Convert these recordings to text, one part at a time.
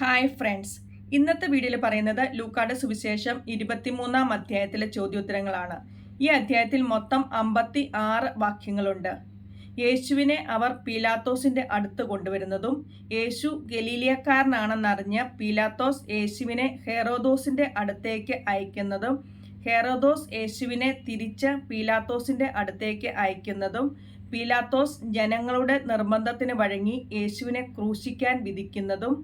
Hi friends ഇന്നത്തെ വീഡിയോയിൽ പറയുന്നത് ലൂക്കാട് സുവിശേഷം ഇരുപത്തിമൂന്നാം അധ്യായത്തിലെ ചോദ്യോത്തരങ്ങളാണ്. ഈ അധ്യായത്തിൽ മൊത്തം അമ്പത്തി ആറ് വാക്യങ്ങളുണ്ട്. യേശുവിനെ അവർ പീലാത്തോസിന്റെ അടുത്ത് കൊണ്ടുവരുന്നതും യേശു ഗലീലിയക്കാരനാണെന്നറിഞ്ഞ് പീലാത്തോസ് യേശുവിനെ ഹെറോദോസിന്റെ അടുത്തേക്ക് അയക്കുന്നതും ഹെറോദോസ് യേശുവിനെ തിരിച്ച് പീലാത്തോസിന്റെ അടുത്തേക്ക് അയക്കുന്നതും പീലാത്തോസ് ജനങ്ങളുടെ നിർബന്ധത്തിന് വഴങ്ങി യേശുവിനെ ക്രൂശിക്കാൻ വിധിക്കുന്നതും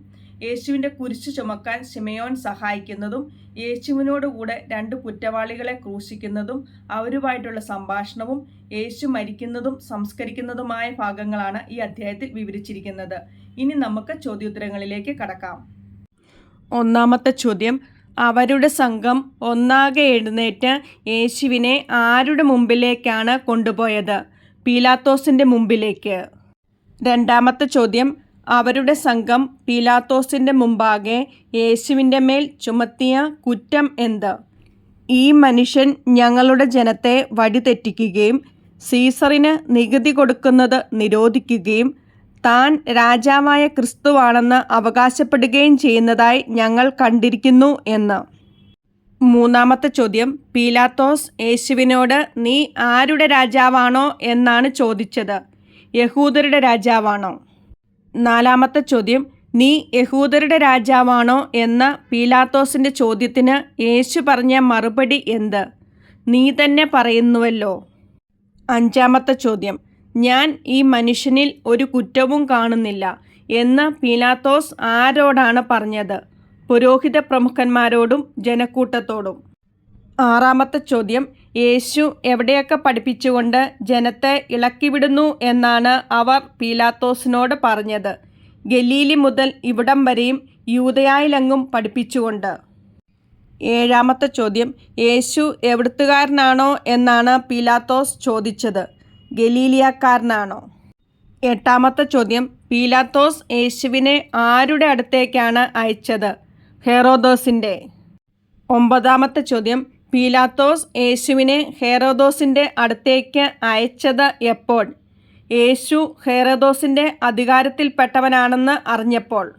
യേശുവിന്റെ കുരിശു ചുമക്കാൻ ശിമയോൻ സഹായിക്കുന്നതും യേശുവിനോടുകൂടെ രണ്ട് കുറ്റവാളികളെ ക്രൂശിക്കുന്നതും അവരുമായിട്ടുള്ള സംഭാഷണവും യേശു മരിക്കുന്നതും സംസ്കരിക്കുന്നതുമായ ഭാഗങ്ങളാണ് ഈ അധ്യായത്തിൽ വിവരിച്ചിരിക്കുന്നത്. ഇനി നമുക്ക് ചോദ്യോത്തരങ്ങളിലേക്ക് കടക്കാം. ഒന്നാമത്തെ ചോദ്യം അവരുടെ സംഘം ഒന്നാകെ എഴുന്നേറ്റ് യേശുവിനെ ആരുടെ മുമ്പിലേക്കാണ് കൊണ്ടുപോയത്? പീലാത്തോസിന്റെ മുമ്പിലേക്ക്. രണ്ടാമത്തെ ചോദ്യം അവരുടെ സംഘം പീലാത്തോസിന്റെ മുമ്പാകെ യേശുവിന്റെ മേൽ ചുമത്തിയ കുറ്റം എന്ത്? ഈ മനുഷ്യൻ ഞങ്ങളുടെ ജനത്തെ വഴിതെറ്റിക്കുകയും സീസറിന് നികുതി കൊടുക്കുന്നത് നിരോധിക്കുകയും താൻ രാജാവായ ക്രിസ്തുവാണെന്ന് അവകാശപ്പെടുകയും ചെയ്യുന്നതായി ഞങ്ങൾ കണ്ടിരിക്കുന്നു എന്ന്. മൂന്നാമത്തെ ചോദ്യം പീലാത്തോസ് യേശുവിനോട് നീ ആരുടെ രാജാവാണോ? എന്നാണ് ചോദിച്ചത്. യഹൂദരുടെ രാജാവാണോ? നാലാമത്തെ ചോദ്യം നീ യഹൂദരുടെ രാജാവാണോ? എന്ന പീലാത്തോസിന്റെ ചോദ്യത്തിന് യേശു പറഞ്ഞ മറുപടി എന്ത്? നീ തന്നെ പറയുന്നുവല്ലോ. അഞ്ചാമത്തെ ചോദ്യം ഞാൻ ഈ മനുഷ്യനിൽ ഒരു കുറ്റവും കാണുന്നില്ല എന്ന് പീലാത്തോസ് ആരോടാണ് പറഞ്ഞത്? പുരോഹിത പ്രമുഖന്മാരോടും ജനക്കൂട്ടത്തോടും. ആറാമത്തെ ചോദ്യം യേശു എവിടെയൊക്കെ പഠിപ്പിച്ചുകൊണ്ട് ജനത്തെ ഇളക്കിവിടുന്നു എന്നാണ് അവർ പീലാത്തോസിനോട് പറഞ്ഞത്. ഗലീലി മുതൽ ഇവിടം വരെയും യൂതയായിലെങ്ങും പഠിപ്പിച്ചുകൊണ്ട്. ഏഴാമത്തെ ചോദ്യം യേശു എവിടുത്തുകാരനാണോ എന്നാണ് പീലാത്തോസ് ചോദിച്ചത്. ഗലീലിയക്കാരനാണോ? എട്ടാമത്തെ ചോദ്യം പീലാത്തോസ് യേശുവിനെ ആരുടെ അടുത്തേക്കാണ് അയച്ചത്? ഹെറോദോസിന്റെ ഒമ്പതാമത്തെ ചോദ്യം പീലാത്തോസ് യേശുവിനെ ഹേറോദോസിന്റെ അടുത്തേക്ക് അയച്ചത് എപ്പോൾ? യേശു ഹേറോദോസിന്റെ അധികാരത്തിൽപ്പെട്ടവനാണെന്ന് അറിഞ്ഞപ്പോൾ.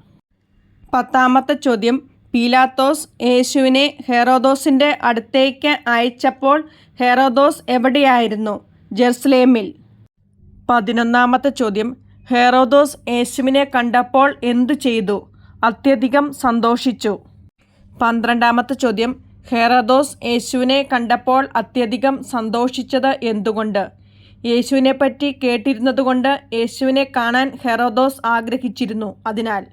പത്താമത്തെ ചോദ്യം. പീലാത്തോസ് യേശുവിനെ ഹെറോദോസിന്റെ അടുത്തേക്ക് അയച്ചപ്പോൾ ഹെറോദോസ് എവിടെയായിരുന്നു? ജെറുസലേമിൽ. പതിനൊന്നാമത്തെ ചോദ്യം. ഹെറോദോസ് യേശുവിനെ കണ്ടപ്പോൾ എന്തു ചെയ്തു? അത്യധികം സന്തോഷിച്ചു. പന്ത്രണ്ടാമത്തെ ചോദ്യം. ഹെറദോസ് യേശുവിനെ കണ്ടപ്പോൾ അത്യധികം സന്തോഷിച്ചത് എന്തുകൊണ്ട്? യേശുവിനെപ്പറ്റി കേട്ടിരുന്നതുകൊണ്ട് യേശുവിനെ കാണാൻ ഹെറോദോസ് ആഗ്രഹിച്ചിരുന്നു. അതിനാൽ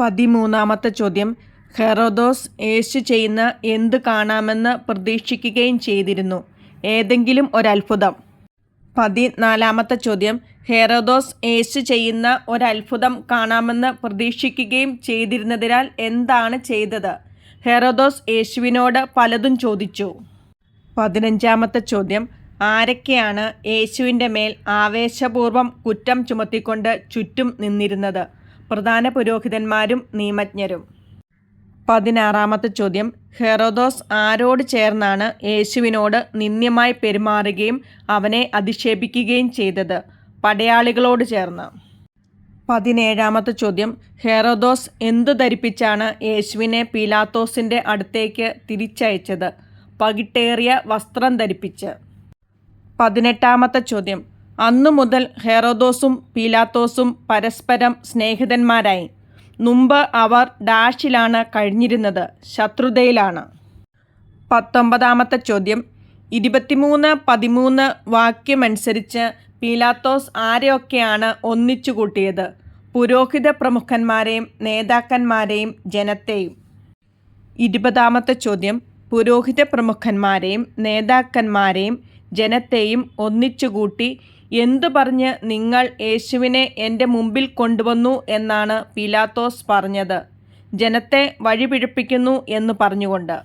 പതിമൂന്നാമത്തെ ചോദ്യം ഹെറോദോസ് യേശു ചെയ്യുന്ന എന്ത് കാണാമെന്ന് പ്രതീക്ഷിക്കുകയും ചെയ്തിരുന്നു. ഏതെങ്കിലും ഒരത്ഭുതം. പതിനാലാമത്തെ ചോദ്യം ഹെറോദോസ് യേശു ചെയ്യുന്ന ഒരത്ഭുതം കാണാമെന്ന് പ്രതീക്ഷിക്കുകയും ചെയ്തിരുന്നതിനാൽ എന്താണ് ചെയ്തത്? ഹെറോദോസ് യേശുവിനോട് പലതും ചോദിച്ചു. പതിനഞ്ചാമത്തെ ചോദ്യം ആരൊക്കെയാണ് യേശുവിന്റെ മേൽ ആവേശപൂർവം കുറ്റം ചുമത്തിക്കൊണ്ട് ചുറ്റും നിന്നിരുന്നത്? പ്രധാന പുരോഹിതന്മാരും നിയമജ്ഞരും. പതിനാറാമത്തെ ചോദ്യം ഹെറോദോസ് ആരോട് ചേർന്നാണ് യേശുവിനോട് നിന്ദ്യമായി പെരുമാറുകയും അവനെ അധിക്ഷേപിക്കുകയും ചെയ്തത്? പടയാളികളോട് ചേർന്ന്. പതിനേഴാമത്തെ ചോദ്യം. ഹെറോദോസ് എന്തു ധരിപ്പിച്ചാണ് യേശുവിനെ പീലാത്തോസിന്റെ അടുത്തേക്ക് തിരിച്ചയച്ചത്? പകിട്ടേറിയ വസ്ത്രം ധരിപ്പിച്ച്. പതിനെട്ടാമത്തെ ചോദ്യം. അന്നു മുതൽ ഹെറോദോസും പീലാത്തോസും പരസ്പരം സ്നേഹിതന്മാരായി. മുമ്പ് അവർ ഡാഷിലാണ് കഴിഞ്ഞിരുന്നത് ശത്രുതയിലാണ്. പത്തൊമ്പതാമത്തെ ചോദ്യം. ഇരുപത്തിമൂന്ന് പതിമൂന്ന് വാക്യമനുസരിച്ച് പീലാത്തോസ് ആരെയൊക്കെയാണ് ഒന്നിച്ചു കൂട്ടിയത് പുരോഹിത പ്രമുഖന്മാരെയും നേതാക്കന്മാരെയും ജനത്തെയും. ഇരുപതാമത്തെ ചോദ്യം. പുരോഹിത പ്രമുഖന്മാരെയും നേതാക്കന്മാരെയും ജനത്തെയും ഒന്നിച്ചുകൂട്ടി എന്തു പറഞ്ഞ് നിങ്ങൾ യേശുവിനെ എന്റെ മുമ്പിൽ കൊണ്ടുവന്നു എന്നാണ് പീലാത്തോസ് പറഞ്ഞത്. ജനത്തെ വഴിപിഴപ്പിക്കുന്നു എന്ന് പറഞ്ഞുകൊണ്ട്.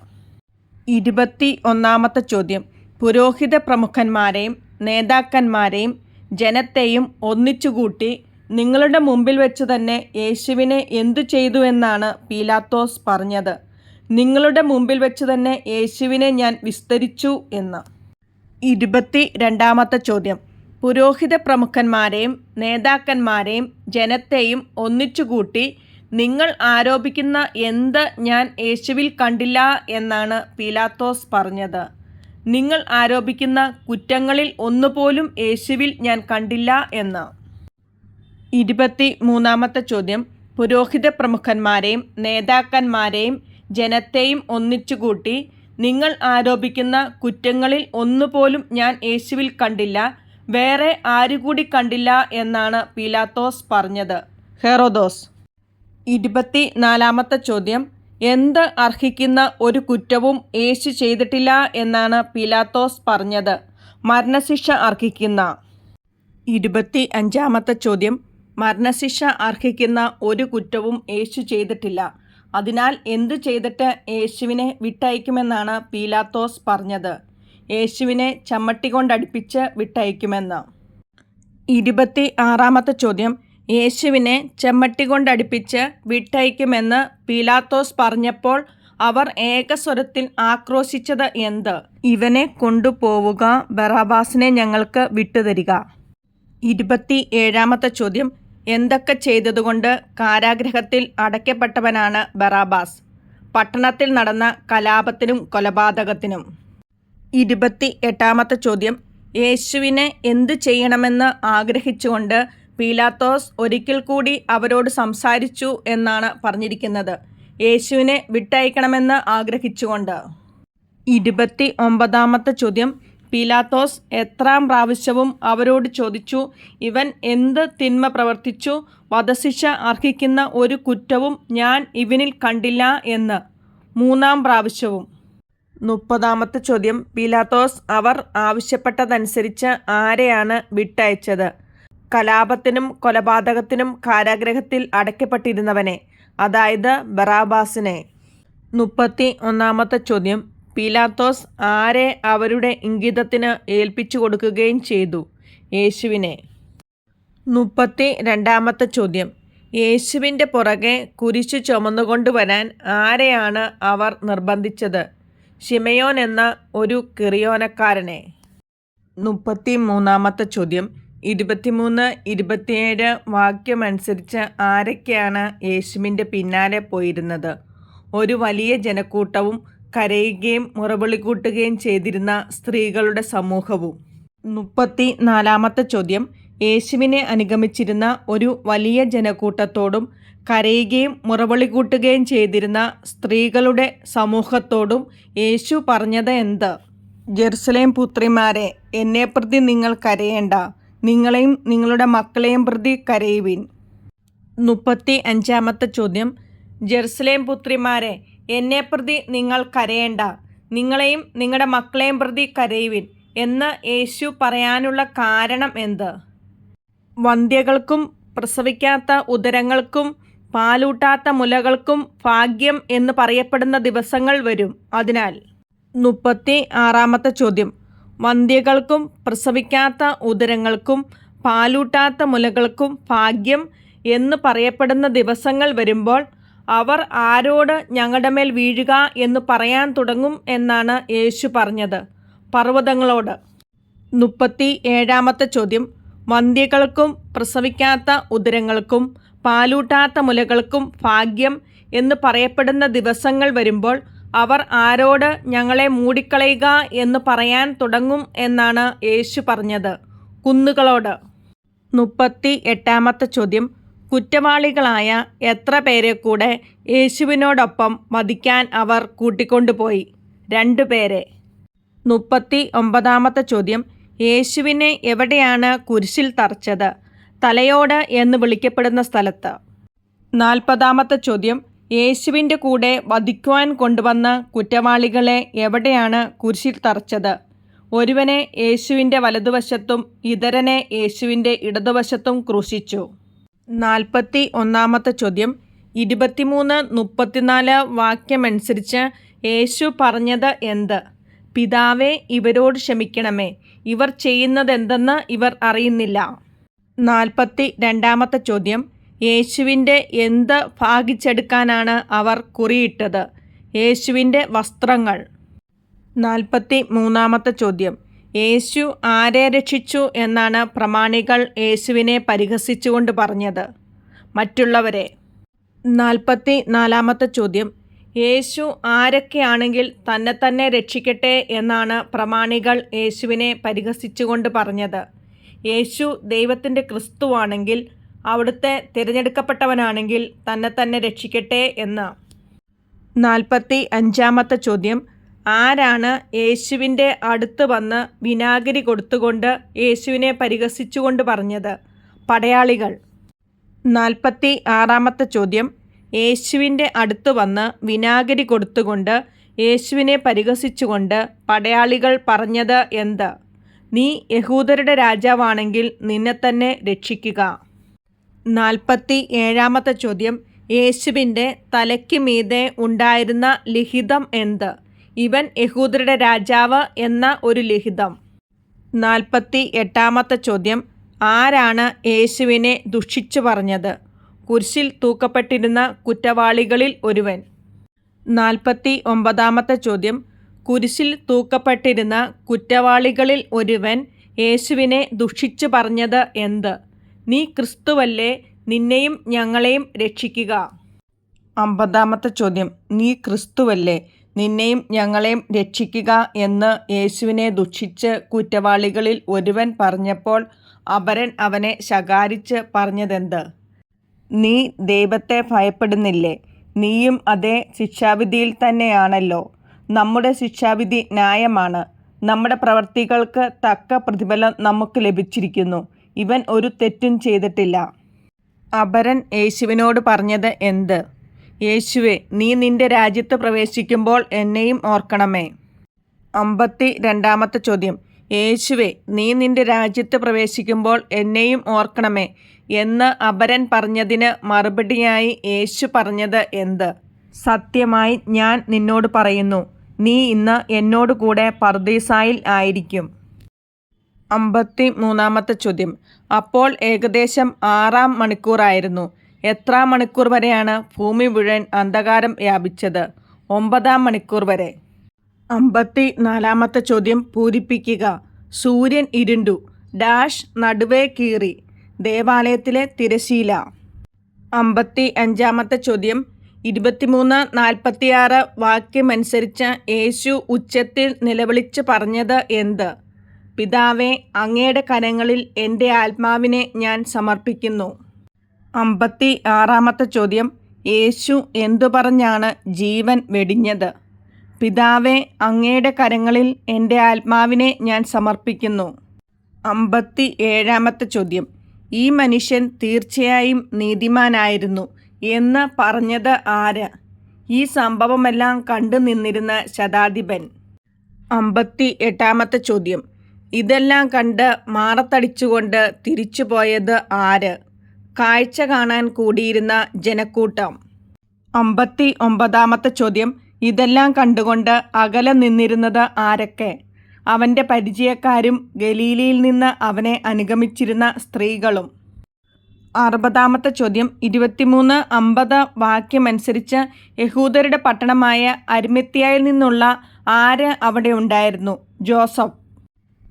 ഇരുപത്തി ഒന്നാമത്തെ ചോദ്യം. പുരോഹിത പ്രമുഖന്മാരെയും നേതാക്കന്മാരെയും ജനത്തെയും ഒന്നിച്ചുകൂട്ടി നിങ്ങളുടെ മുമ്പിൽ വെച്ച് തന്നെ യേശുവിനെ എന്തു ചെയ്തു എന്നാണ് പീലാത്തോസ് പറഞ്ഞത്. നിങ്ങളുടെ മുമ്പിൽ വെച്ച് തന്നെ യേശുവിനെ ഞാൻ വിസ്തരിച്ചു എന്ന്. ഇരുപത്തി രണ്ടാമത്തെ ചോദ്യം. പുരോഹിത പ്രമുഖന്മാരെയും നേതാക്കന്മാരെയും ജനത്തെയും ഒന്നിച്ചുകൂട്ടി നിങ്ങൾ ആരോപിക്കുന്ന എന്ത് ഞാൻ യേശുവിൽ കണ്ടില്ല എന്നാണ് പീലാത്തോസ് പറഞ്ഞത്. നിങ്ങൾ ആരോപിക്കുന്ന കുറ്റങ്ങളിൽ ഒന്നുപോലും യേശുവിൽ ഞാൻ കണ്ടില്ല എന്ന്. ഇരുപത്തി മൂന്നാമത്തെ ചോദ്യം. പുരോഹിത പ്രമുഖന്മാരെയും നേതാക്കന്മാരെയും ജനത്തെയും ഒന്നിച്ചുകൂട്ടി നിങ്ങൾ ആരോപിക്കുന്ന കുറ്റങ്ങളിൽ ഒന്നുപോലും ഞാൻ യേശുവിൽ കണ്ടില്ല വേറെ ആരുകൂടി കണ്ടില്ല എന്നാണ് പീലാത്തോസ് പറഞ്ഞത്. ഹെറോദോസ്. ഇരുപത്തി നാലാമത്തെ ചോദ്യം. എന്ത് അർഹിക്കുന്ന ഒരു കുറ്റവും യേശു ചെയ്തിട്ടില്ല എന്നാണ് പിലാത്തോസ് പറഞ്ഞത്. മരണശിക്ഷ അർഹിക്കുന്ന. ഇരുപത്തി അഞ്ചാമത്തെ ചോദ്യം. മരണശിക്ഷ അർഹിക്കുന്ന ഒരു കുറ്റവും യേശു ചെയ്തിട്ടില്ല. അതിനാൽ എന്തു ചെയ്തിട്ട് യേശുവിനെ വിട്ടയക്കുമെന്നാണ് പീലാത്തോസ് പറഞ്ഞത്. യേശുവിനെ ചമ്മട്ടി കൊണ്ടടിപ്പിച്ച് വിട്ടയക്കുമെന്ന്. ഇരുപത്തി ആറാമത്തെ ചോദ്യം. യേശുവിനെ ചെമ്മട്ടി കൊണ്ടടിപ്പിച്ച് വിട്ടയക്കുമെന്ന് പീലാത്തോസ് പറഞ്ഞപ്പോൾ അവർ ഏകസ്വരത്തിൽ ആക്രോശിച്ചത് എന്ത്? ഇവനെ കൊണ്ടുപോവുക ബറാബാസിനെ ഞങ്ങൾക്ക് വിട്ടുതരിക. ഇരുപത്തി ഏഴാമത്തെ ചോദ്യം. എന്തൊക്കെ ചെയ്തതുകൊണ്ട് കാരാഗ്രഹത്തിൽ അടയ്ക്കപ്പെട്ടവനാണ് ബറാബാസ്? പട്ടണത്തിൽ നടന്ന കലാപത്തിനും കൊലപാതകത്തിനും. ഇരുപത്തി എട്ടാമത്തെ ചോദ്യം. യേശുവിനെ എന്തു ചെയ്യണമെന്ന് ആഗ്രഹിച്ചുകൊണ്ട് പീലാത്തോസ് ഒരിക്കൽ കൂടി അവരോട് സംസാരിച്ചു എന്നാണ് പറഞ്ഞിരിക്കുന്നത്. യേശുവിനെ വിട്ടയക്കണമെന്ന് ആഗ്രഹിച്ചുകൊണ്ട്. ഇരുപത്തി ഒമ്പതാമത്തെ ചോദ്യം. പീലാത്തോസ് എത്രാം പ്രാവശ്യവും അവരോട് ചോദിച്ചു ഇവൻ എന്ത് തിന്മ പ്രവർത്തിച്ചു? വധശിക്ഷ അർഹിക്കുന്ന ഒരു കുറ്റവും ഞാൻ ഇവനിൽ കണ്ടില്ല എന്ന്. മൂന്നാം പ്രാവശ്യവും. മുപ്പതാമത്തെ ചോദ്യം. പീലാത്തോസ് അവർ ആവശ്യപ്പെട്ടതനുസരിച്ച് ആരെയാണ് വിട്ടയച്ചത്? കലാപത്തിനും കൊലപാതകത്തിനും കാരാഗ്രഹത്തിൽ അടയ്ക്കപ്പെട്ടിരുന്നവനെ അതായത് ബറാബാസിനെ. മുപ്പത്തി ഒന്നാമത്തെ ചോദ്യം. പീലാത്തോസ് ആരെ അവരുടെ ഇംഗിതത്തിന് ഏൽപ്പിച്ചു കൊടുക്കുകയും ചെയ്തു? യേശുവിനെ. മുപ്പത്തി രണ്ടാമത്തെ ചോദ്യം. യേശുവിന്റെ പുറകെ കുരിശു ചുമന്നുകൊണ്ടുവരാൻ ആരെയാണ് അവർ നിർബന്ധിച്ചത്? ഷിമയോൻ എന്ന ഒരു കിറിയോനക്കാരനെ. മുപ്പത്തി മൂന്നാമത്തെ ചോദ്യം. ഇരുപത്തിമൂന്ന് ഇരുപത്തിയേഴ് വാക്യമനുസരിച്ച് ആരൊക്കെയാണ് യേശുവിന്റെ പിന്നാലെ പോയിരുന്നത്? ഒരു വലിയ ജനക്കൂട്ടവും കരയുകയും മുറവിളി കൂട്ടുകയും ചെയ്തിരുന്ന സ്ത്രീകളുടെ സമൂഹവും. മുപ്പത്തി നാലാമത്തെ ചോദ്യം. യേശുവിനെ അനുഗമിച്ചിരുന്ന ഒരു വലിയ ജനക്കൂട്ടത്തോടും കരയുകയും മുറവിളി കൂട്ടുകയും ചെയ്തിരുന്ന സ്ത്രീകളുടെ സമൂഹത്തോടും യേശു പറഞ്ഞത് എന്ത്? ജെറുസലേം പുത്രിമാരെ എന്നെ പ്രതി നിങ്ങൾ കരയേണ്ട. നിങ്ങളെയും നിങ്ങളുടെ മക്കളെയും പ്രതി കരയുവിൻ. മുപ്പത്തി അഞ്ചാമത്തെ ചോദ്യം. ജെറുസലേം പുത്രിമാരെ എന്നെ പ്രതി നിങ്ങൾ കരയേണ്ട. നിങ്ങളെയും നിങ്ങളുടെ മക്കളെയും പ്രതി കരയുവിൻ എന്ന് യേശു പറയാനുള്ള കാരണം എന്ത്? വന്ധ്യകൾക്കും പ്രസവിക്കാത്ത ഉദരങ്ങൾക്കും പാലൂട്ടാത്ത മുലകൾക്കും ഭാഗ്യം എന്ന് പറയപ്പെടുന്ന ദിവസങ്ങൾ വരും. അതിനാൽ മുപ്പത്തി ആറാമത്തെ ചോദ്യം. വന്ധ്യകൾക്കും പ്രസവിക്കാത്ത ഉദരങ്ങൾക്കും പാലൂട്ടാത്ത മുലകൾക്കും ഭാഗ്യം എന്ന് പറയപ്പെടുന്ന ദിവസങ്ങൾ വരുമ്പോൾ അവർ ആരോട് ഞങ്ങളുടെ മേൽ വീഴുക എന്ന് പറയാൻ തുടങ്ങും എന്നാണ് യേശു പറഞ്ഞത്. പർവതങ്ങളോട്. മുപ്പത്തി ഏഴാമത്തെ ചോദ്യം. വന്ധ്യകൾക്കും പ്രസവിക്കാത്ത ഉദരങ്ങൾക്കും പാലൂട്ടാത്ത മുലകൾക്കും ഭാഗ്യം എന്ന് പറയപ്പെടുന്ന ദിവസങ്ങൾ വരുമ്പോൾ അവർ ആരോട് ഞങ്ങളെ മൂടിക്കളയുക എന്ന് പറയാൻ തുടങ്ങും എന്നാണ് യേശു പറഞ്ഞത്. കുന്നുകളോട്. മുപ്പത്തി എട്ടാമത്തെ ചോദ്യം. കുറ്റവാളികളായ എത്ര പേരെ കൂടെ യേശുവിനോടൊപ്പം വധിക്കാൻ അവർ കൂട്ടിക്കൊണ്ടുപോയി? രണ്ടു പേരെ. മുപ്പത്തി ഒമ്പതാമത്തെ ചോദ്യം. യേശുവിനെ എവിടെയാണ് കുരിശിൽ തറച്ചത്? തലയോട് എന്ന് വിളിക്കപ്പെടുന്ന സ്ഥലത്ത്. നാൽപ്പതാമത്തെ ചോദ്യം. യേശുവിന്റെ കൂടെ വധിക്കുവാൻ കൊണ്ടുവന്ന കുറ്റവാളികളെ എവിടെയാണ് കുരിശിൽ തറച്ചത്? ഒരുവനെ യേശുവിന്റെ വലതുവശത്തും ഇതരനെ യേശുവിന്റെ ഇടതുവശത്തും ക്രൂശിച്ചു. നാൽപ്പത്തി ഒന്നാമത്തെ ചോദ്യം. ഇരുപത്തിമൂന്ന് മുപ്പത്തിനാല് വാക്യമനുസരിച്ച് യേശു പറഞ്ഞത് എന്ത്? പിതാവേ ഇവരോട് ക്ഷമിക്കണമേ. ഇവർ ചെയ്യുന്നതെന്തെന്ന് ഇവർ അറിയുന്നില്ല. നാൽപ്പത്തി രണ്ടാമത്തെ ചോദ്യം. യേശുവിന്റെ എന്ത് ഭാഗിച്ചെടുക്കാനാണ് അവർ കുറിയിട്ടത്? യേശുവിന്റെ വസ്ത്രങ്ങൾ. നാൽപ്പത്തി മൂന്നാമത്തെ ചോദ്യം. യേശു ആരെ രക്ഷിച്ചു എന്നാണ് പ്രമാണികൾ യേശുവിനെ പരിഹസിച്ചുകൊണ്ട് പറഞ്ഞത്. മറ്റുള്ളവരെ. നാൽപ്പത്തി നാലാമത്തെ ചോദ്യം. യേശു ആരൊക്കെയാണെങ്കിൽ തന്നെ തന്നെ രക്ഷിക്കട്ടെ എന്നാണ് പ്രമാണികൾ യേശുവിനെ പരിഹസിച്ചുകൊണ്ട് പറഞ്ഞത്. യേശു ദൈവത്തിന്റെ ക്രിസ്തുവാണെങ്കിൽ അവിടുത്തെ തിരഞ്ഞെടുക്കപ്പെട്ടവനാണെങ്കിൽ തന്നെ തന്നെ രക്ഷിക്കട്ടെ എന്ന്. നാൽപ്പത്തി അഞ്ചാമത്തെ ചോദ്യം. ആരാണ് യേശുവിന്റെ അടുത്ത് വന്ന് വിനാഗിരി കൊടുത്തുകൊണ്ട് യേശുവിനെ പരിഹസിച്ചുകൊണ്ട് പറഞ്ഞത്? പടയാളികൾ. നാൽപ്പത്തി ആറാമത്തെ ചോദ്യം. യേശുവിന്റെ അടുത്ത് വന്ന് വിനാഗിരി കൊടുത്തുകൊണ്ട് യേശുവിനെ പരിഹസിച്ചുകൊണ്ട് പടയാളികൾ പറഞ്ഞത് എന്ത്? നീ യഹൂദരുടെ രാജാവാണെങ്കിൽ നിന്നെ തന്നെ രക്ഷിക്കുക. നാൽപ്പത്തി ഏഴാമത്തെ ചോദ്യം. യേശുവിന്റെ തലയ്ക്ക് മീതെ ഉണ്ടായിരുന്ന ലിഖിതം എന്ത്? ഇവൻ യഹൂദരുടെ രാജാവ് എന്ന ഒരു ലിഖിതം. നാൽപ്പത്തി എട്ടാമത്തെ ചോദ്യം. ആരാണ് യേശുവിനെ ദുഷിച്ചു പറഞ്ഞത്? കുരിശിൽ തൂക്കപ്പെട്ടിരുന്ന കുറ്റവാളികളിൽ ഒരുവൻ. നാൽപ്പത്തി ഒമ്പതാമത്തെ ചോദ്യം. കുരിശിൽ തൂക്കപ്പെട്ടിരുന്ന കുറ്റവാളികളിൽ ഒരുവൻ യേശുവിനെ ദുഷിച്ചു പറഞ്ഞത് എന്ത്? നീ ക്രിസ്തുവല്ലേ നിന്നെയും ഞങ്ങളെയും രക്ഷിക്കുക. അമ്പതാമത്തെ ചോദ്യം. നീ ക്രിസ്തുവല്ലേ നിന്നെയും ഞങ്ങളെയും രക്ഷിക്കുക എന്ന് യേശുവിനെ ദുഷിച്ച് കുറ്റവാളികളിൽ ഒരുവൻ പറഞ്ഞപ്പോൾ അപരൻ അവനെ ശകാരിച്ച് പറഞ്ഞതെന്ത്? നീ ദൈവത്തെ ഭയപ്പെടുന്നില്ലേ? നീയും അതേ ശിക്ഷാവിധിയിൽ തന്നെയാണല്ലോ. നമ്മുടെ ശിക്ഷാവിധി ന്യായമാണ്. നമ്മുടെ പ്രവർത്തികൾക്ക് തക്ക പ്രതിഫലം നമുക്ക് ലഭിച്ചിരിക്കുന്നു. ഇവൻ ഒരു തെറ്റും ചെയ്തിട്ടില്ല. അപരൻ യേശുവിനോട് പറഞ്ഞത് എന്ത്? യേശുവെ നീ നിന്റെ രാജ്യത്ത് പ്രവേശിക്കുമ്പോൾ എന്നെയും ഓർക്കണമേ. അമ്പത്തി രണ്ടാമത്തെ ചോദ്യം. യേശുവെ നീ നിന്റെ രാജ്യത്ത് പ്രവേശിക്കുമ്പോൾ എന്നെയും ഓർക്കണമേ എന്ന് അപരൻ പറഞ്ഞതിന് മറുപടിയായി യേശു പറഞ്ഞത് എന്ത്? സത്യമായി ഞാൻ നിന്നോട് പറയുന്നു. നീ ഇന്ന് എന്നോടുകൂടെ പർദീസായിൽ ആയിരിക്കും. അമ്പത്തി മൂന്നാമത്തെ ചോദ്യം. അപ്പോൾ ഏകദേശം ആറാം മണിക്കൂറായിരുന്നു. എത്ര മണിക്കൂർ വരെയാണ് ഭൂമി മുഴുവൻ അന്ധകാരം വ്യാപിച്ചത്? ഒമ്പതാം മണിക്കൂർ വരെ. അമ്പത്തി നാലാമത്തെ ചോദ്യം പൂരിപ്പിക്കുക. സൂര്യൻ ഇരുണ്ടു. ഡാഷ് നടുവേ കീറി. ദേവാലയത്തിലെ തിരശീല അമ്പത്തി അഞ്ചാമത്തെ ചോദ്യം. ഇരുപത്തിമൂന്ന് നാൽപ്പത്തിയാറ് വാക്യമനുസരിച്ച് യേശു ഉച്ചത്തിൽ നിലവിളിച്ച് പറഞ്ഞത് എന്ത്? പിതാവേ അങ്ങയുടെ കരങ്ങളിൽ എന്റെ ആത്മാവിനെ ഞാൻ സമർപ്പിക്കുന്നു. അമ്പത്തി ആറാമത്തെ ചോദ്യം. യേശു എന്തു പറഞ്ഞാണ് ജീവൻ വെടിഞ്ഞത്? പിതാവെ അങ്ങയുടെ കരങ്ങളിൽ എന്റെ ആത്മാവിനെ ഞാൻ സമർപ്പിക്കുന്നു. അമ്പത്തി ഏഴാമത്തെ ചോദ്യം. ഈ മനുഷ്യൻ തീർച്ചയായും നീതിമാനായിരുന്നു എന്ന് പറഞ്ഞത് ആര്? ഈ സംഭവമെല്ലാം കണ്ടു നിന്നിരുന്ന ശതാധിപൻ. അമ്പത്തി എട്ടാമത്തെ ചോദ്യം. ഇതെല്ലാം കണ്ട് മാറത്തടിച്ചുകൊണ്ട് തിരിച്ചുപോയത് ആര്? കാഴ്ച കാണാൻ കൂടിയിരുന്ന ജനക്കൂട്ടം. അമ്പത്തി ഒമ്പതാമത്തെ ചോദ്യം. ഇതെല്ലാം കണ്ടുകൊണ്ട് അകലെ നിന്നിരുന്നത് ആരൊക്കെ? അവന്റെ പരിചയക്കാരും ഗലീലിയിൽ നിന്ന് അവനെ അനുഗമിച്ചിരുന്ന സ്ത്രീകളും. അറുപതാമത്തെ ചോദ്യം. ഇരുപത്തിമൂന്ന് അമ്പത് വാക്യമനുസരിച്ച് യഹൂദരുടെ പട്ടണമായ അരിമെത്തിയായിൽ നിന്നുള്ള ആര് അവിടെ ഉണ്ടായിരുന്നു? ജോസഫ്.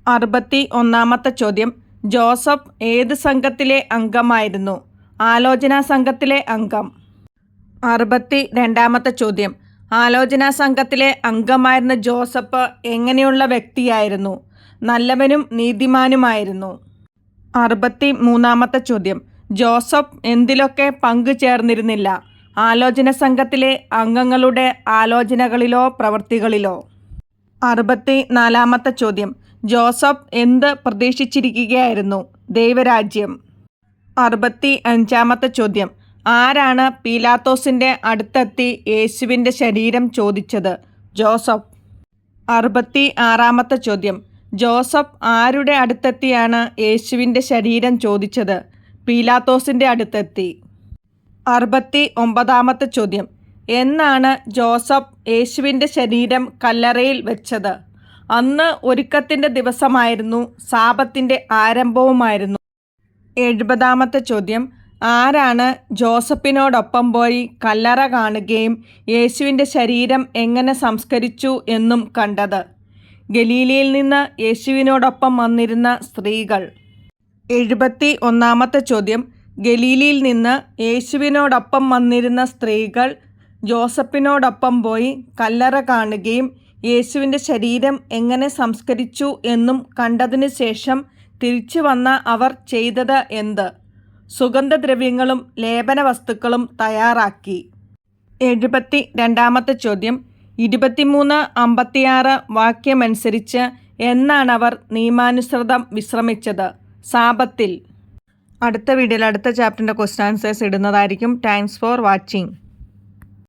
അറുപത്തി ഒന്നാമത്തെ ചോദ്യം. ജോസഫ് ഏത് സംഘത്തിലെ അംഗമായിരുന്നു? ആലോചനാ സംഘത്തിലെ അംഗം. അറുപത്തി രണ്ടാമത്തെ ചോദ്യം. ആലോചനാ സംഘത്തിലെ അംഗമായിരുന്ന ജോസഫ് എങ്ങനെയുള്ള വ്യക്തിയായിരുന്നു? നല്ലവനും നീതിമാനുമായിരുന്നു. അറുപത്തി മൂന്നാമത്തെ ചോദ്യം. ജോസഫ് എന്തിലൊക്കെ പങ്കു ചേർന്നിരുന്നില്ല? ആലോചന സംഘത്തിലെ അംഗങ്ങളുടെ ആലോചനകളിലോ പ്രവൃത്തികളിലോ? അറുപത്തി നാലാമത്തെ ചോദ്യം. ജോസഫ് എന്ത് പ്രതീക്ഷിച്ചിരിക്കുകയായിരുന്നു? ദൈവരാജ്യം. അറുപത്തി അഞ്ചാമത്തെ ചോദ്യം. ആരാണ് പീലാത്തോസിന്റെ അടുത്തെത്തി യേശുവിന്റെ ശരീരം ചോദിച്ചത്? ജോസഫ്. അറുപത്തി ആറാമത്തെ ചോദ്യം. ജോസഫ് ആരുടെ അടുത്തെത്തിയാണ് യേശുവിന്റെ ശരീരം ചോദിച്ചത്? പീലാത്തോസിന്റെ അടുത്തെത്തി. അറുപത്തി ഒമ്പതാമത്തെ ചോദ്യം. എന്നാണ് ജോസഫ് യേശുവിന്റെ ശരീരം കല്ലറയിൽ വെച്ചത്? അന്ന് ഒരുക്കത്തിന്റെ ദിവസമായിരുന്നു സാപത്തിന്റെ ആരംഭവുമായിരുന്നു. എഴുപതാമത്തെ ചോദ്യം ആരാണ് ജോസഫിനോടൊപ്പം പോയി കല്ലറ കാണുകയും യേശുവിന്റെ ശരീരം എങ്ങനെ സംസ്കരിച്ചു എന്നും കണ്ടത്? ഗലീലിയിൽ നിന്ന് യേശുവിനോടൊപ്പം വന്നിരുന്ന സ്ത്രീകൾ. എഴുപത്തി ഒന്നാമത്തെ ചോദ്യം ഗലീലിയിൽ നിന്ന് യേശുവിനോടൊപ്പം വന്നിരുന്ന സ്ത്രീകൾ ജോസഫിനോടൊപ്പം പോയി കല്ലറ കാണുകയും യേശുവിന്റെ ശരീരം എങ്ങനെ സംസ്കരിച്ചു എന്നും കണ്ടതിനു ശേഷം തിരിച്ചു വന്ന അവർ ചെയ്തത് എന്ത്? സുഗന്ധദ്രവ്യങ്ങളും ലേപന വസ്തുക്കളും തയ്യാറാക്കി. എഴുപത്തി രണ്ടാമത്തെ ചോദ്യം. ഇരുപത്തിമൂന്ന് അമ്പത്തിയാറ് വാക്യമനുസരിച്ച് എന്നാണ് അവർ നിയമാനുസൃതം വിശ്രമിച്ചത്? സാപത്തിൽ. അടുത്ത വീഡിയോയിൽ അടുത്ത ചാപ്റ്ററിന്റെ ക്വസ്റ്റ് ആൻസേഴ്സ് ഇടുന്നതായിരിക്കും. Thanks for watching